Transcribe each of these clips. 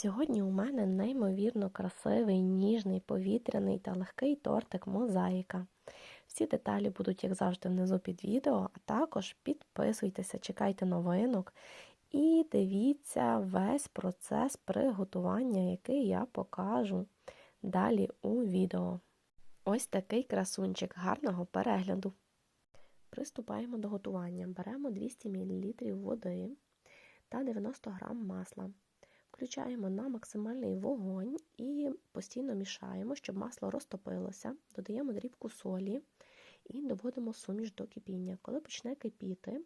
Сьогодні у мене неймовірно красивий, ніжний, повітряний та легкий тортик мозаїка. Всі деталі будуть, як завжди, внизу під відео, а також підписуйтеся, чекайте новинок і дивіться весь процес приготування, який я покажу далі у відео. Ось такий красунчик гарного перегляду. Приступаємо до готування. Беремо 200 мл води та 90 г масла. Включаємо на максимальний вогонь і постійно мішаємо, щоб масло розтопилося, додаємо дрібку солі і доводимо суміш до кипіння. Коли почне кипіти,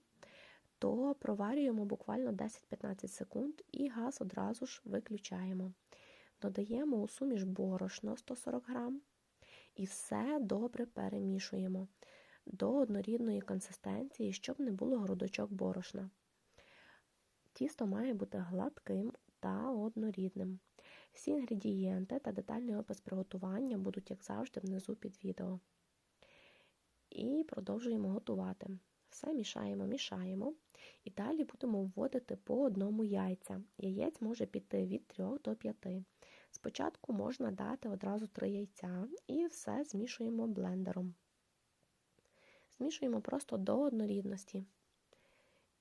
то проварюємо буквально 10-15 секунд і газ одразу ж виключаємо. Додаємо у суміш борошно 140 г і все добре перемішуємо до однорідної консистенції, щоб не було грудочок борошна. Тісто має бути гладким та однорідним. Всі інгредієнти та детальний опис приготування будуть, як завжди, внизу під відео. І продовжуємо готувати. Все мішаємо, мішаємо. І далі будемо вводити по одному яйця. Яєць може піти від 3 до 5. Спочатку можна дати одразу 3 яйця і все змішуємо блендером. Змішуємо просто до однорідності.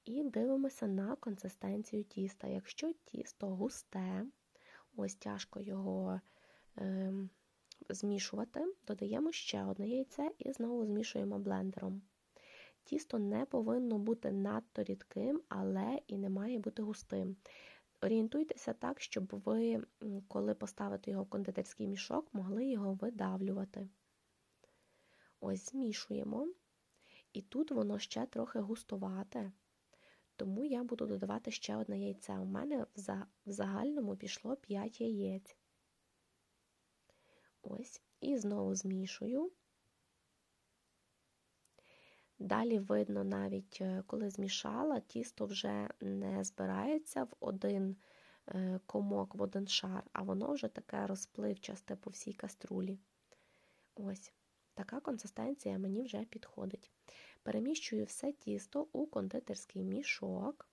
І дивимося на консистенцію тіста. Якщо тісто густе, ось тяжко його е, змішувати, додаємо ще одне яйце і знову змішуємо блендером. Тісто не повинно бути надто рідким, але і не має бути густим. Орієнтуйтеся так, щоб ви, коли поставите його в кондитерський мішок, могли його видавлювати. Ось змішуємо. І тут воно ще трохи густовате. Тому я буду додавати ще одне яйце. У мене в загальному пішло 5 яєць. Ось, і знову змішую. Далі видно, навіть е, коли змішала, тісто вже не збирається в один е, комок, в один шар, а воно вже таке розпливчасте по всій каструлі. Ось, така консистенція мені вже підходить. Переміщую все тісто у кондитерський мішок.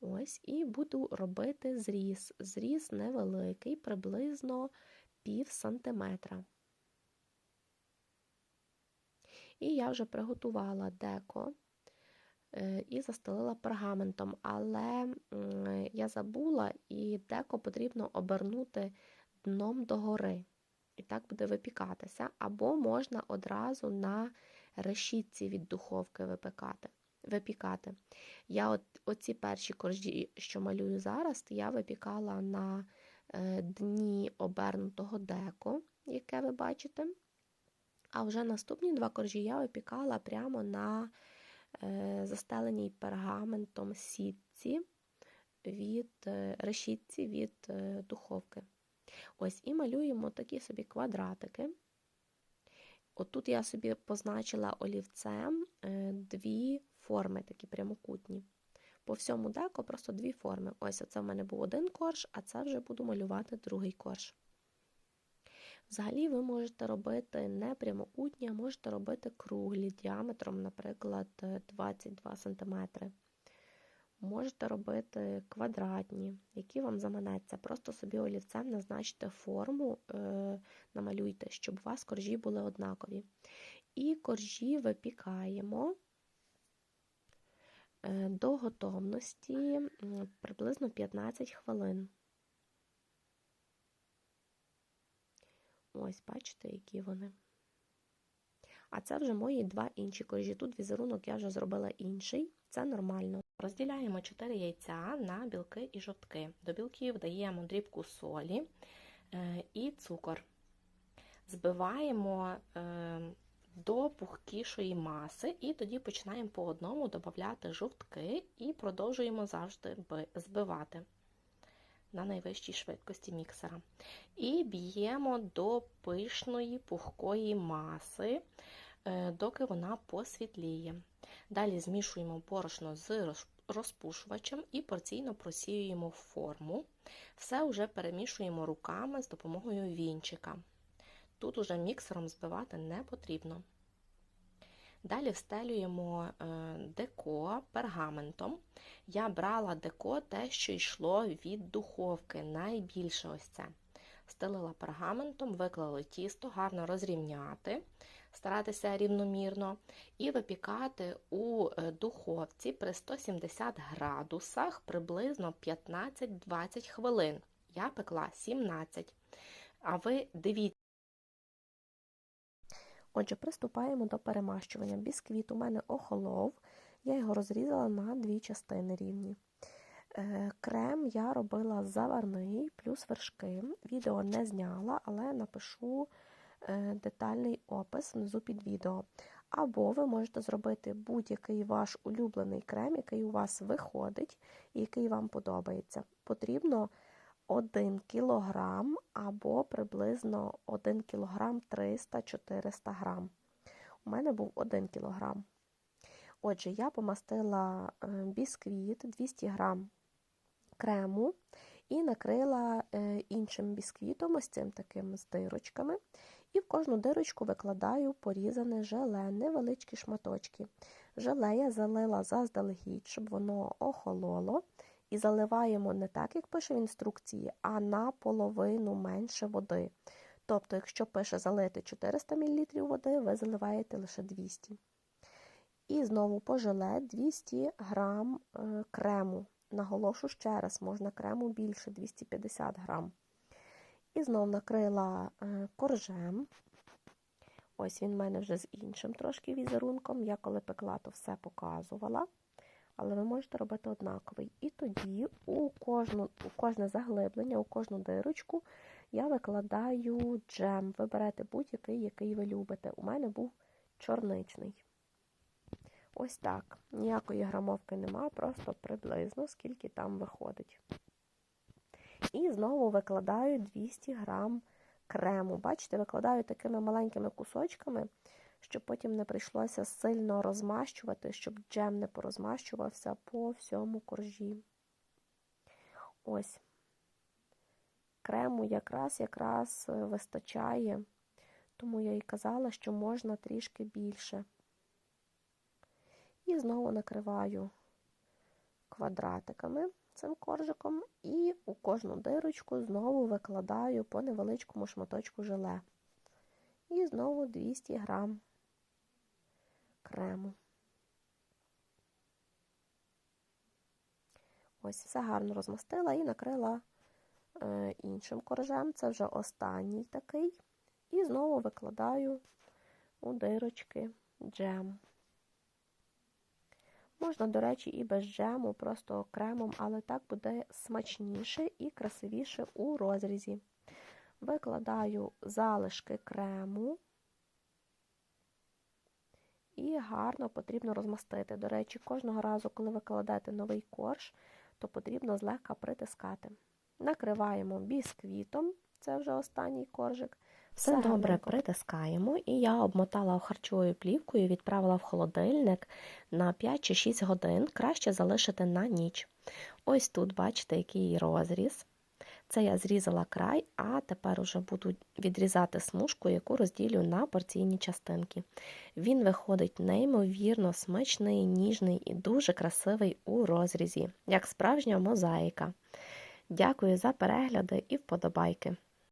Ось, і буду робити зріз. Зріз невеликий, приблизно пів сантиметра. І я вже приготувала деко е, і застелила пергаментом, але я забула, і деко потрібно обернути дном догори. І так буде випікатися, або можна одразу на решітці від духовки випікати. випікати. Я от, Оці перші коржі, що малюю зараз, я випікала на е, дні обернутого деко, яке ви бачите. А вже наступні два коржі я випікала прямо на е, застеленій пергаментом сітці від е, решітці від духовки. Ось, і малюємо такі собі квадратики. Отут я собі позначила олівцем е, дві форми, такі прямокутні. По всьому деко просто дві форми. Ось це в мене був один корж, а це вже буду малювати другий корж. Взагалі, ви можете робити не прямокутні, а можете робити круглі діаметром, наприклад, 22 см. Можете робити квадратні, які вам заманеться. Просто собі олівцем назначте форму, е, намалюйте, щоб у вас коржі були однакові. І коржі випікаємо е, до готовності приблизно 15 хвилин. Ось, бачите, які вони. А це вже мої два інші коржі. Тут візерунок я вже зробила інший, це нормально. Розділяємо 4 яйця на білки і жовтки. До білків даємо дрібку солі е, і цукор. Збиваємо е, до пухкішої маси, і тоді починаємо по одному додати жовтки і продовжуємо завжди збивати на найвищій швидкості міксера. І б'ємо до пишної пухкої маси, е, доки вона посвітліє. Далі змішуємо борошно з розпушувачем і порційно просіюємо форму. Все вже перемішуємо руками з допомогою вінчика. Тут уже міксером збивати не потрібно. Далі встелюємо е, деко пергаментом. Я брала деко те, що йшло від духовки, найбільше ось це. Стелила пергаментом, виклали тісто, гарно розрівняти, старатися рівномірно, і випікати у е, духовці при 170 градусах приблизно 15-20 хвилин. Я пекла 17. А ви дивіться. Отже, приступаємо до перемащування. Бісквіт у мене охолов, я його розрізала на дві частини рівні. Е, Крем я робила заварний плюс вершки. Відео не зняла, але напишу детальний опис внизу під відео. Або ви можете зробити будь-який ваш улюблений крем, який у вас виходить і який вам подобається. Потрібно 1 кг або приблизно 1 кг 300-400 грам. У мене був 1 кг. Отже, я помастила е, бісквіт 200 грам крему і накрила е, іншим бісквітом, ось цим таким з дирочками. І в кожну дирочку викладаю порізане желе, невеличкі шматочки. Желе я залила заздалегідь, щоб воно охололо. І заливаємо не так, як пише в інструкції, а наполовину менше води. Тобто, якщо пише залити 400 мл води, ви заливаєте лише 200 І знову по желе 200 г крему. Наголошу ще раз, можна крему більше 250 грам. І знову накрила е, коржем. Ось він в мене вже з іншим трошки візерунком. Я коли пекла, то все показувала. Але ви можете робити однаковий. І тоді у, кожну, у кожне заглиблення, у кожну дирочку я викладаю джем. Ви берете будь-який, який ви любите. У мене був чорничний. Ось так. Ніякої грамовки нема, просто приблизно, скільки там виходить. І знову викладаю 200 грам крему. Бачите, викладаю такими маленькими кусочками, щоб потім не прийшлося сильно розмащувати, щоб джем не порозмащувався по всьому коржі. Ось. Крему якраз якраз вистачає, тому я і казала, що можна трішки більше. І знову накриваю квадратиками цим коржиком, і у кожну дирочку знову викладаю по невеличкому шматочку желе. І знову 200 грам крему. Ось, все гарно розмастила і накрила е, іншим коржем. Це вже останній такий. І знову викладаю у дирочки джем. Можна, до речі, і без джему, просто кремом, але так буде смачніше і красивіше у розрізі. Викладаю залишки крему і гарно потрібно розмастити. До речі, кожного разу, коли ви кладете новий корж, то потрібно злегка притискати. Накриваємо бісквітом, це вже останній коржик. Все добре притискаємо, і я обмотала харчовою плівкою і відправила в холодильник на 5 чи 6 годин, краще залишити на ніч. Ось тут, бачите, який розріз. Це я зрізала край, а тепер уже буду відрізати смужку, яку розділю на порційні частинки. Він виходить неймовірно смачний, ніжний і дуже красивий у розрізі, як справжня мозаїка. Дякую за перегляди і вподобайки.